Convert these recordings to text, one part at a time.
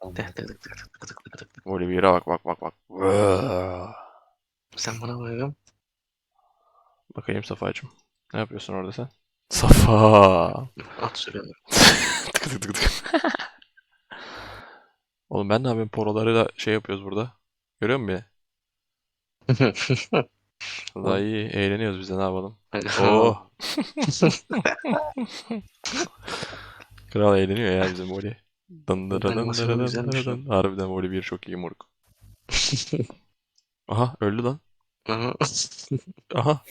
Tamam. Tık tık tık tık tık tık tık tık tık. Oliveira bak bak bak bak. Sen bana bakıyorum. Bakayım Safa'cığım. Ne yapıyorsun orada sen? Safa. At sürüyorum. tık tık tık tık. Oğlum ben ne yapayım? Porolarıyla şey yapıyoruz burada. Görüyor musun beni? Daha iyi eğleniyoruz biz de ne yapalım. Oh. Kral eğleniyor ya bizim Oli. Dın dın dın dın Animasyonu dın dın güzelmiş dın. Harbiden Oli bir çok iyi moruk. Aha öldü lan. Aha.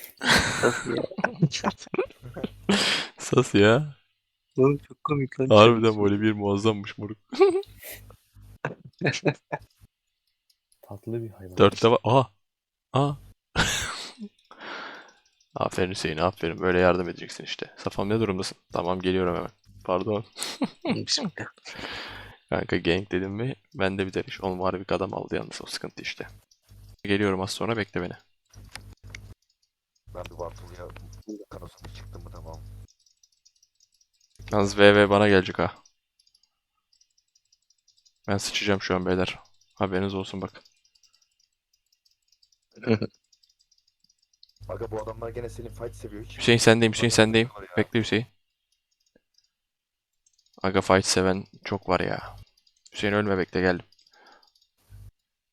Sas ya. Oğlum çok komik lan. Harbiden Oli bir muazzammış moruk. Tatlı bir hayvan. Dörtte var. Aha. Aha. aferin Hüseyin aferin. Böyle yardım edeceksin işte. Safam ne durumdasın? Tamam geliyorum hemen. Pardon. Bismillah. Kanka gank dedim mi ben de biter iş. Oğlum harbi bir adam aldı yalnız o sıkıntı işte. Geliyorum az sonra bekle beni. Ben bir Bartolu'ya kanosuna çıktım mı tamam. Yalnız VV bana gelecek ha. Ben sıçacağım şu an beyler. Haberiniz olsun bak. Aga bu adamlar gene senin fight seviyor hiç. Hüseyin sendeyim Hüseyin sendeyim. Bekle Hüseyin. Aga fight seven çok var ya. Hüseyin ölme bekle geldim.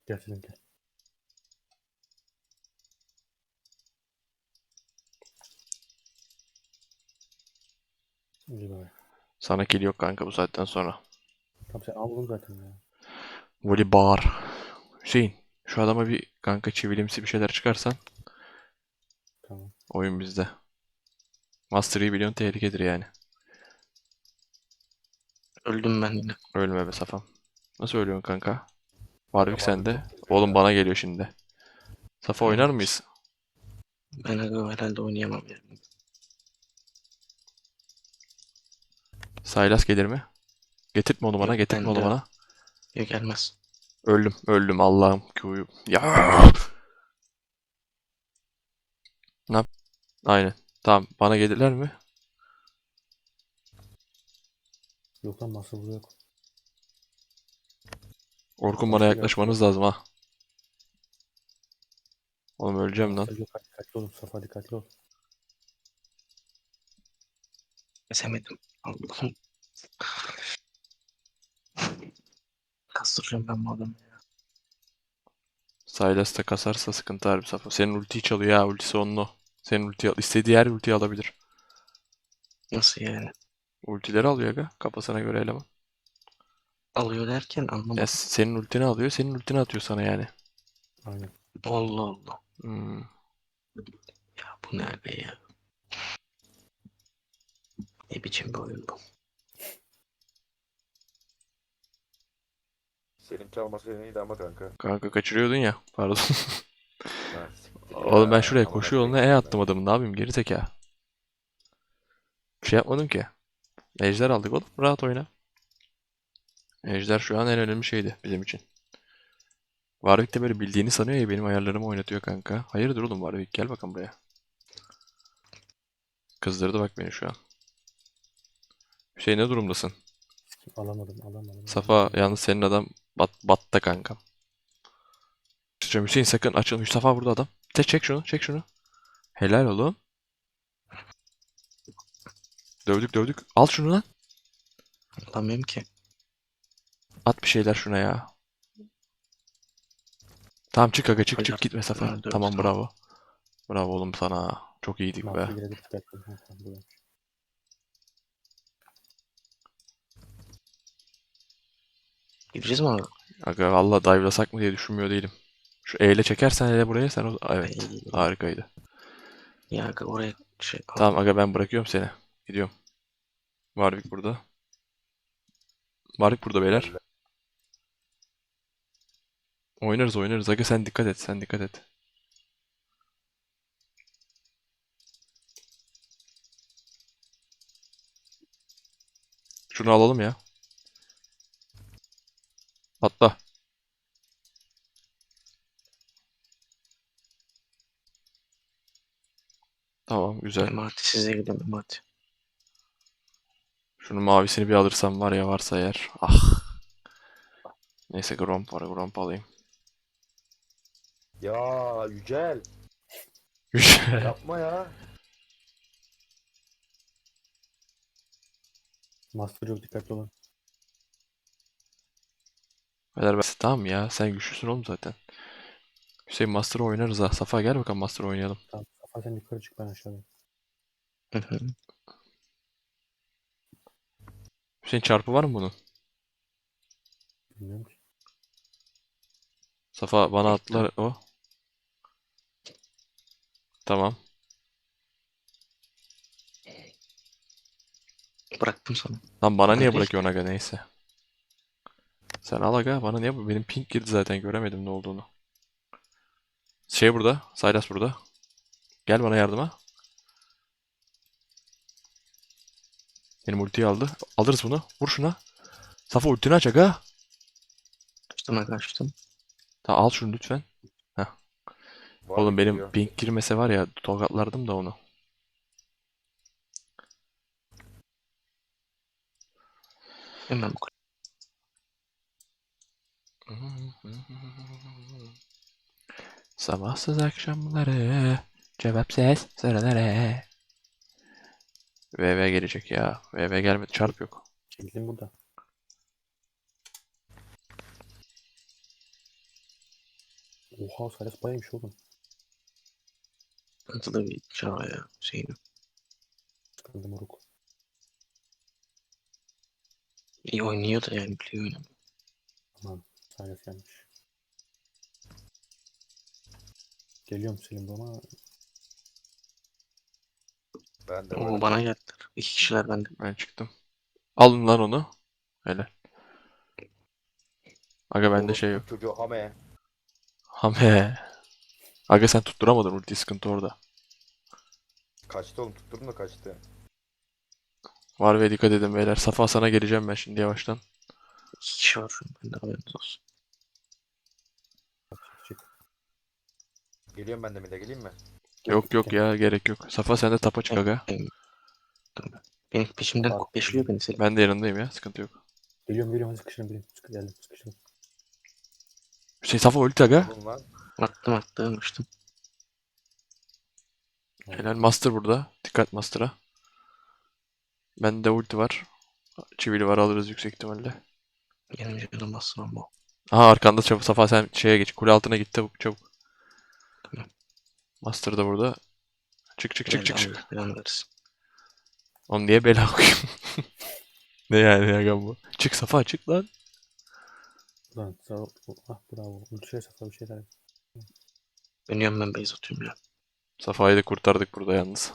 Gel. İyi bari. Sana kill yok kanka bu saatten sonra. Tamam sen aldın zaten ya. Voli bağır. Hüseyin şu adama bir kanka çivilimsi bir şeyler çıkarsan Tamam. oyun bizde. Master Yi biliyorsun tehlikedir yani. Öldüm ben yine. Ölme be Safam. Nasıl ölüyorsun kanka? Warwick sende. Oğlum bana geliyor şimdi. Safa oynar mıyız? Ben herhalde oynayamam ya. Saylas gelir mi? Getirtme onu bana, Yok, getirtme ben onu de- bana. Yok gelmez. Öldüm, öldüm Allah'ım Q'yu. Ya. Ne yap? Aynen. Tamam, bana gelirler mi? Yok lan masa burada yok. Orkun bana yaklaşmanız lazım ha. Oğlum öleceğim lan. Yok dikkatli olun. Safa dikkatli ol. Kesemedim. Allah'ım. Kastıracağım ben bu adamı. Saylas da kasarsa sıkıntı harbi Safa. Senin ultiyi çalıyor ya, ultisi onun o. Senin ultiyi al. İstediği her ultiyi alabilir. Nasıl yani? Ultileri alıyor aga. Kafasına göre eleman. Alıyor derken Ya anlamadım. senin ultini alıyor, senin ultini atıyor sana yani. Aynen. Allah Allah. Hmm. Ya bu nerede ya? Ne biçim bir oyun bu? Senin çalması neydi ama kanka. Kanka kaçırıyordun ya. Pardon. Oğlum ben ya, şuraya koşu yoluna E ya. attım adamı. Ne yapayım geri zeka. Bir şey yapmadım ki. Ejder aldık oğlum. Rahat oyna. Ejder şu an en önemli şeydi bizim için. Warwick de böyle bildiğini sanıyor ya benim ayarlarımı oynatıyor kanka. Hayırdır oğlum Warwick gel bakalım buraya. Kızdırdı bak beni şu an. Hüseyin ne durumdasın? Alamadım alamadım. Safa yalnız senin adam bat, batta kankam. Hüseyin sakın açıl. Safa burada adam. Çek çek şunu çek şunu. Helal oğlum. Dövdük dövdük. Al şunu lan. Alamıyorum ki. At bir şeyler şuna ya. Tamam çık aga çık çık Hocam, gitme Safa. öldürdü, Tamam tamam. bravo. Bravo oğlum sana. Çok iyiydik be. Gideceğiz mi? Aga valla dive'lasak mı diye düşünmüyor değilim. Şu E ile çekersen hele buraya sen o... Evet. Ay, Harikaydı. Ya aga oraya şey... Tamam aga ben bırakıyorum seni. Gidiyorum. Warwick burada. Warwick burada beyler. Oynarız oynarız. Aga sen dikkat et. Sen dikkat et. Şunu alalım ya. Atla. Tamam güzel. Emati size gidelim Emati. Şunun mavisini bir alırsam var ya varsa eğer. Ah. Neyse Gromp var. Gromp alayım. Ya Yücel yapma ya. Master yok dikkatli olun. Beyler ben... Tamam ya sen güçlüsün oğlum zaten. Hüseyin Master oynarız ha. Safa gel bakalım Master oynayalım. Tamam. Safa sen yukarı çık ben aşağıdayım. Hüseyin çarpı var mı bunun? Bilmiyorum ki. Safa bana attılar o. Tamam. Bıraktım sana. Lan bana niye Kardeş. bırakıyorsun aga neyse. Sen al aga bana niye bu? Benim pink girdi zaten göremedim ne olduğunu. Şey burada. Saylas burada. Gel bana yardıma. Benim ultiyi aldı. Alırız bunu. Vur şuna. Safa ultini aç aga. Açtım aga açtım. Tamam al şunu lütfen. Var Oğlum benim geliyor. pink girmese var ya tokatlardım da onu. Hemen bu Sabahsız akşamları cevapsız sıraları. VV gelecek ya. VV gelmedi. Çarp yok. Çekildim burada. Oha Salas bayıymış oğlum. sıkıntılı bir çağ ya. Şeyim. Sıkıldım moruk. İyi oynuyor da yani biliyor oynamıyor. Aman Salas gelmiş. Geliyorum Selim ama Ben de Oo varım. bana geldiler. İki kişiler bende. Ben çıktım. Alın lan onu. Helal. Aga bende şey yok. Çocuğu hame. Hame. Aga sen tutturamadın ulti sıkıntı orada. Kaçtı oğlum tutturdum da kaçtı. Var ve dikkat edin beyler. Safa sana geleceğim ben şimdi yavaştan. İki kişi var şu an bende haberiniz olsun. Geliyorum ben de mi de geleyim mi? Yok yok ya gerek yok. Safa sen de tapa çık aga. Benim, peşimden peşliyor beni Selim. Ben de yanındayım ya sıkıntı yok. Geliyorum geliyorum hadi sıkışın bilin. Sıkı geldim sıkışın. Hüseyin Safa ulti aga. Attım attım açtım. Helal Master burada. Dikkat Master'a. Bende ulti var. Çivili var alırız yüksek ihtimalle. Benim canım bassın ama. Aha arkanda çabuk Safa sen şeye geç. Kule altına git çabuk çabuk. Master da burada. Çık çık çık çık çık. Ederiz. Oğlum niye bela koyayım? Ne yani ya bu? Çık Safa çık lan. Sağ ol. Ah bravo. Ultişe Safa bir şeyler. Dönüyorum ben base atıyorum ya. Safa'yı da kurtardık burada yalnız.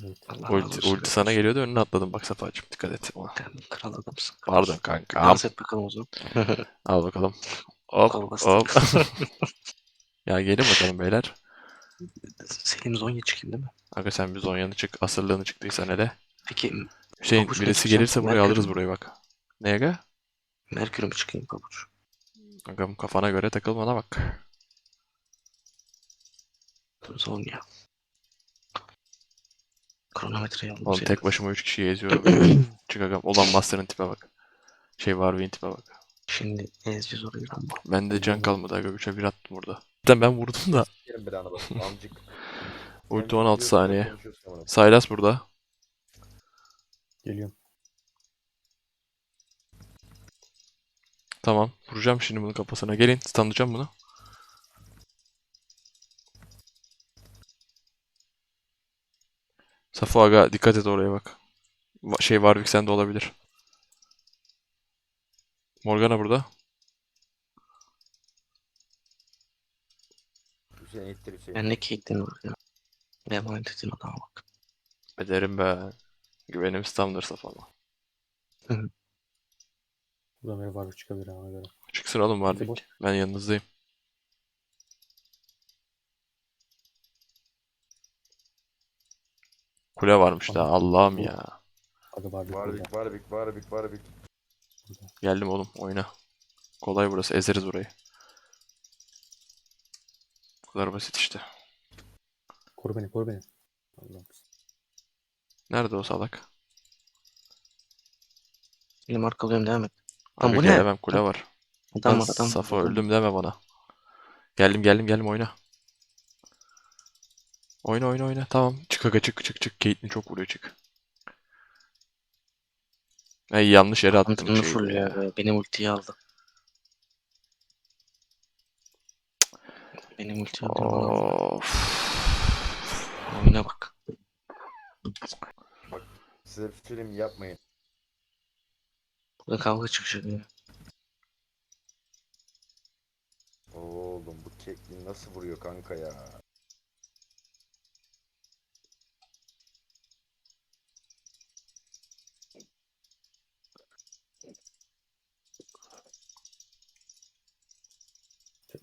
Evet. Allah Ulti, ulti sana geliyordu önüne atladım bak Safa'cığım dikkat et ona. Kral adamsın. Pardon kanka. Dans et bakalım o zaman. Al bakalım. Hop hop. ya gelin bakalım beyler. Selim Zonya çıkayım değil mi? Aga sen bir Zonya'nı çık. Asırlığını çıktıysan hele. Peki Hüseyin Pabuç birisi gelirse burayı Merkür alırız burayı bak. Ne aga? Merkür'ü mü çıkayım pabuç? Agam kafana göre takıl bana bak. Zonya. Kronometreyi aldım Oğlum Selim. tek başıma 3 kişiyi eziyorum. çık agam. Olan Master'ın tipe bak. Şey Warwick'in tipe bak. Şimdi ezeceğiz orayı Rambo. Bende can kalmadı aga 3'e 1 attım burada. Zaten ben vurdum da. Yerim bir bak. Amcık. Ulti Sen 16 biliyorsun, saniye. Sylas burada. Geliyorum. Tamam. Vuracağım şimdi bunun kafasına. Gelin. Stunlayacağım bunu. Safo aga dikkat et oraya bak. Va- Şey Warwick sende olabilir. Morgana burada. Hüseyin ittir Hüseyin. Ben ne kektin var ya. Ne emanet ettin adama bak. Ederim be. Güvenim tamdır Safama. Buradan böyle var çıkabilir ha, ona göre. Çıksın oğlum Hadi Warwick. Ben yanınızdayım. Kule varmış da Allah'ım ya. Aga var bir burada. Barbik, barbik, barbik, barbik. Geldim oğlum oyna. Kolay burası ezeriz burayı. Bu kadar basit işte. Koru beni koru beni. Allah'ım. Nerede o salak? Benim arkalıyorum devam et. Lan Abi bu ne? gelemem kule var. Adam Lan var, Safo öldüm deme bana. Geldim geldim geldim oyna. Oyna oyna oyna. Tamam. Çık aga çık çık çık. Caitlyn çok vuruyor çık. Ay yanlış yere attım Antrenör şeyi full ya. be, Benim ultiyi aldı. Benim aldı. bana aldı. Of. Oyuna bak. Size film yapmayın. Burada kavga çıkacak ya. Oğlum bu kekli nasıl vuruyor kanka ya?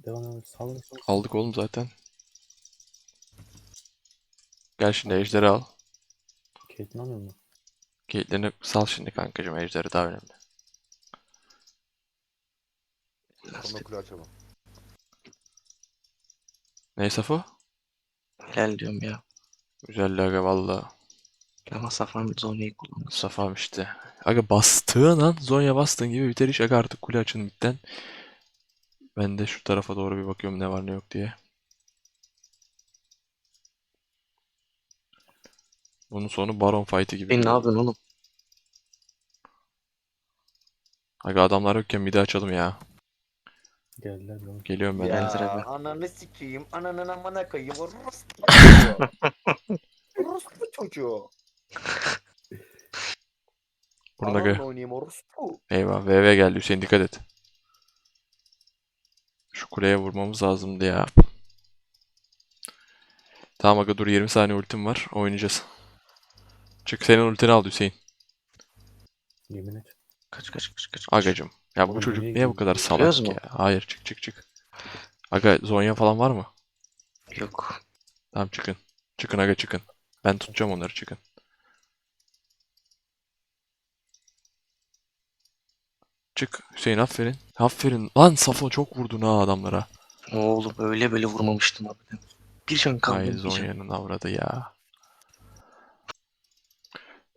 Devam devam. Salın salın. Aldık oğlum zaten. Gel şimdi ejderi al. Caitlyn almıyor mu? Caitlyn'i sal şimdi kankacığım. Ejderi daha önemli. Sonra kule açalım. Ne Safo? Helal diyorum ya. Güzel aga valla. Ama Safran Zonya'yı kullandı. Safam işte. Aga bastığın an Zonya bastığın gibi biter iş. Aga artık kule açın bitten. Ben de şu tarafa doğru bir bakıyorum ne var ne yok diye. Bunun sonu Baron fight'i gibi. Ne yapıyorsun oğlum? Aga adamlar yokken bir de açalım ya. Geldiler devam. Geliyorum ben. Ya. de. Enter abi. Ya ananı sikeyim, ananın amına koyayım. Çocuğu. Orospu çocuğu. Ananla aga. oynayayım orospu. Eyvah VV geldi Hüseyin dikkat et. Şu kuleye vurmamız lazımdı ya. Tamam aga dur 20 saniye ultim var. Oynayacağız. Çık senin ultini al Hüseyin. Yemin et. Kaç kaç kaç kaç. kaç. Agacım. Ya bu Oğlum çocuk nereye niye bu kadar salak Biliyoruz ya? Hayır çık çık çık. Aga Zonya falan var mı? Yok. Tamam çıkın. Çıkın aga çıkın. Ben tutacağım onları çıkın. Çık Hüseyin aferin. Aferin. Lan Safo çok vurdun ha adamlara. Oğlum öyle böyle vurmamıştım abi. Bir can kaldı. Can. Zonya'nın avradı ya.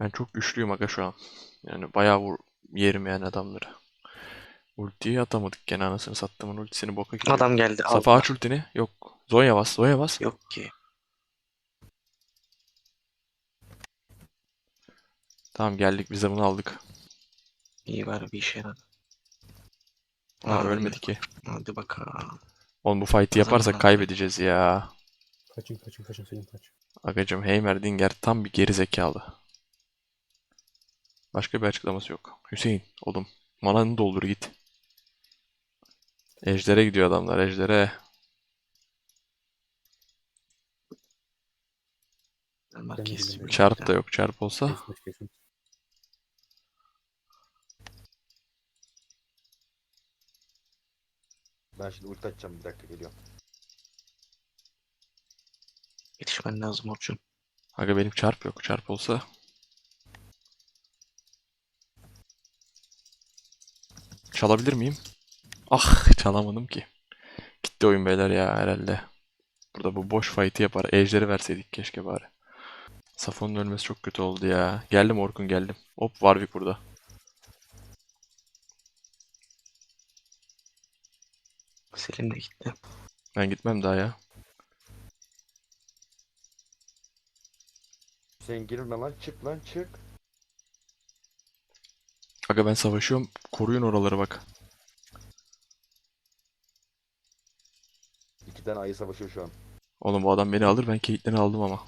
Ben çok güçlüyüm aga şu an. Yani bayağı vur yerim yani adamları. Ultiyi atamadık gene anasını sattımın ultisini boka gidiyor. Adam geldi. Safa aç ultini. Yok. Zonya bas. Zonya bas. Yok ki. Tamam geldik biz de bunu aldık. İyi var bir işe yaradı. Aa, ölmedi ki. Hadi bakalım. Oğlum bu fight'i yaparsak kaybedeceğiz ya. Kaçın kaçın kaçın Selim kaç. Agacım Heimerdinger tam bir geri zekalı. Başka bir açıklaması yok. Hüseyin oğlum mananı doldur git. Ejder'e gidiyor adamlar Ejder'e. Çarp da yok. Çarp olsa Kesmiş kesmiş. Ben şimdi ulti açacağım bir dakika geliyorum. Yetişmen lazım Orçun. Aga benim çarp yok. Çarp olsa. Çalabilir miyim? Ah çalamadım ki. Gitti oyun beyler ya herhalde. Burada bu boş fight'i yapar. Ejder'i verseydik keşke bari. Safon'un ölmesi çok kötü oldu ya. Geldim Orkun geldim. Hop Warwick burada. Selim de gitti. Ben gitmem daha ya. Sen girme lan çık lan çık. Aga ben savaşıyorum. Koruyun oraları bak. İki tane ayı savaşıyor şu an. Oğlum bu adam beni alır. Ben Caitlyn'i aldım ama.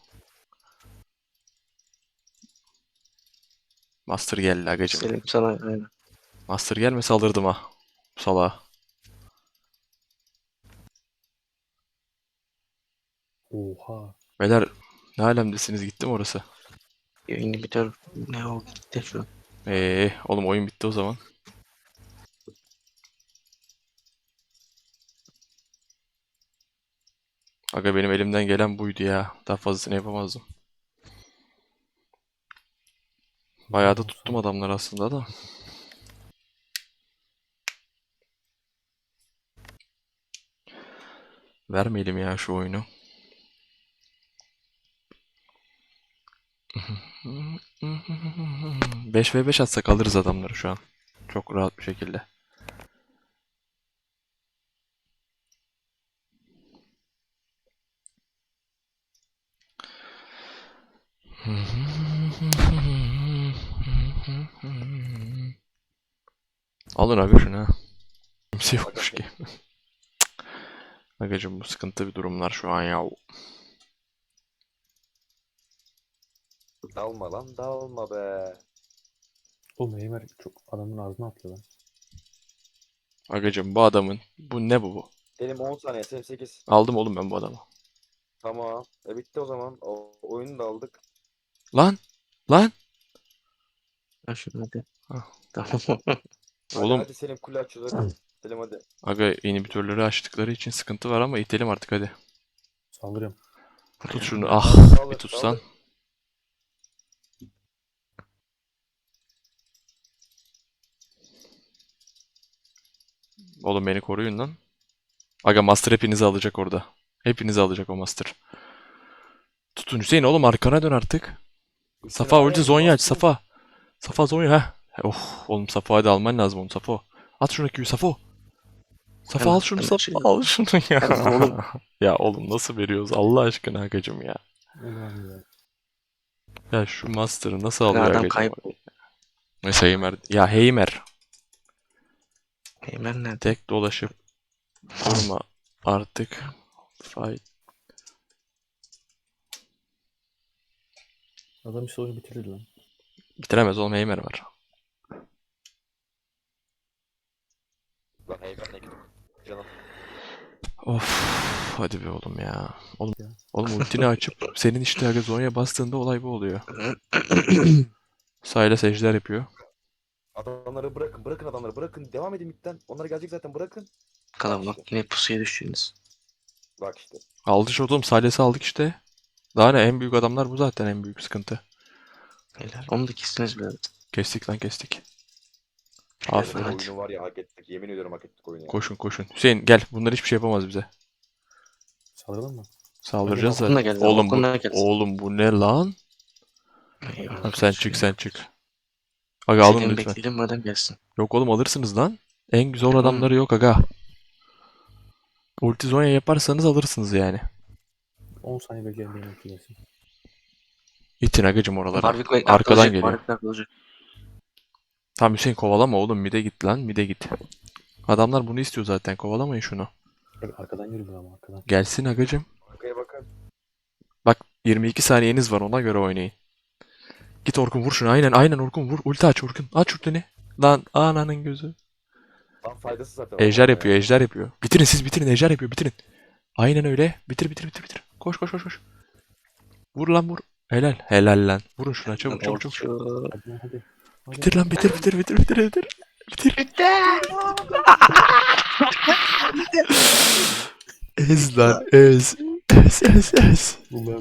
Master geldi agacım. Selim sana aynen. Master gelmese alırdım ha. Bu Oha. Beyler ne alemdesiniz gitti mi orası? Yayını biter. Ne o gitti şu an. Eee oğlum oyun bitti o zaman. Aga benim elimden gelen buydu ya. Daha fazlasını yapamazdım. Bayağı da tuttum adamları aslında da. Vermeyelim ya şu oyunu. 5 ve 5 atsak alırız adamları şu an. Çok rahat bir şekilde. Alın abi şunu ha. Kimse yokmuş ki. Agacım bu sıkıntı bir durumlar şu an ya. Dalma lan dalma be. Oğlum Eymer çok adamın ağzına atlıyor lan. Agacım bu adamın bu ne bu bu? Benim 10 saniye senin 8. Aldım oğlum ben bu adamı. Tamam. E bitti o zaman. O, oyunu da aldık. Lan lan Ya şunu hadi. Ah. Tamam. Hadi, Oğlum. Hadi Selim kule açıyoruz. Selim hadi. aga inhibitörleri açtıkları için sıkıntı var ama itelim artık hadi. Saldırıyorum. Tut şunu ah bir tutsan. Oğlum beni koruyun lan. Aga Master hepinizi alacak orada. Hepinizi alacak o Master. Tutun Hüseyin oğlum arkana dön artık. Safa ulti Zonya aç Safa. Safa Zonya ha. Oh oğlum Safa hadi alman lazım onu Safa. At şunu Q'yu Safa. Safa al şunu Safa. şey- Al şunu ya. Oğlum. ya oğlum nasıl veriyoruz Allah aşkına Agacım ya. Ya. Şu Master'ı nasıl alıyor Agacım? Mesela Heimer. Ya Heimer. Eymen nerede? Tek dolaşıp durma artık. Fight. Adam işte oyunu bitirdi lan. Bitiremez oğlum Heimer var. Lan eyvallah ne gidiyor. Canım. Of hadi be oğlum ya. Oğlum, Ya. oğlum ultini açıp senin işte aga Zonya bastığında olay bu oluyor. Sayla secdeler yapıyor. Adamları bırakın bırakın adamları bırakın. Devam edin midden. Onlar gelecek zaten bırakın. Bakalım bak yine pusuya düştünüz. Bak işte. Aldı şu oğlum Sayles'i aldık işte. Daha ne en büyük adamlar bu zaten en büyük sıkıntı. Helal. Onu da kestiniz biraz. Kestik lan kestik. Aferin. Hadi. Oyunu var ya hak ettik. Yemin ediyorum hak ettik oyunu. ya. Koşun koşun. Hüseyin gel bunlar hiçbir şey yapamaz bize. Saldıralım mı? Saldıracağız zaten. geldi, Oğlum bu, oğlum bu ne lan? Tamam, sen çık sen çık. Aga alın lütfen. bekleyelim madem gelsin. Yok oğlum alırsınız lan. En güzel Tamam. adamları yok aga. Ulti Zonya yaparsanız alırsınız yani. 10 saniye bekleyelim benim gelsin. İtin agacım oralara. Warwick ve- Arkadan atılacak, geliyor. Warwick atılacak. Tamam Hüseyin kovalama oğlum mide git lan mide git. Adamlar bunu istiyor zaten kovalamayın şunu. Bak arkadan yürüyor ama arkadan. Gelsin agacım. Arkaya bakın. Bak 22 saniyeniz var ona göre oynayın. Git Orkun vur şunu aynen aynen Orkun vur. Ulti aç Orkun. Aç ultini. Lan ananın gözü. Lan faydası zaten. Ejder yapıyor ya. ejder yapıyor. Bitirin siz bitirin ejder yapıyor bitirin. Aynen öyle. Bitir bitir bitir bitir. Koş koş koş koş. Vur lan vur. Helal. Helal lan. Vurun şuna çabuk çabuk çabuk. Orçun. Hadi hadi. hadi. Bitir lan bitir bitir bitir bitir bitir. Bitir. Ez lan ez. Ez ez ez. Ulan.